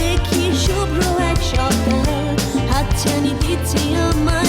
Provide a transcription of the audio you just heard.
দেখি শুভ্র এক সপ্তাহ হাতছানি দিচ্ছি আমার।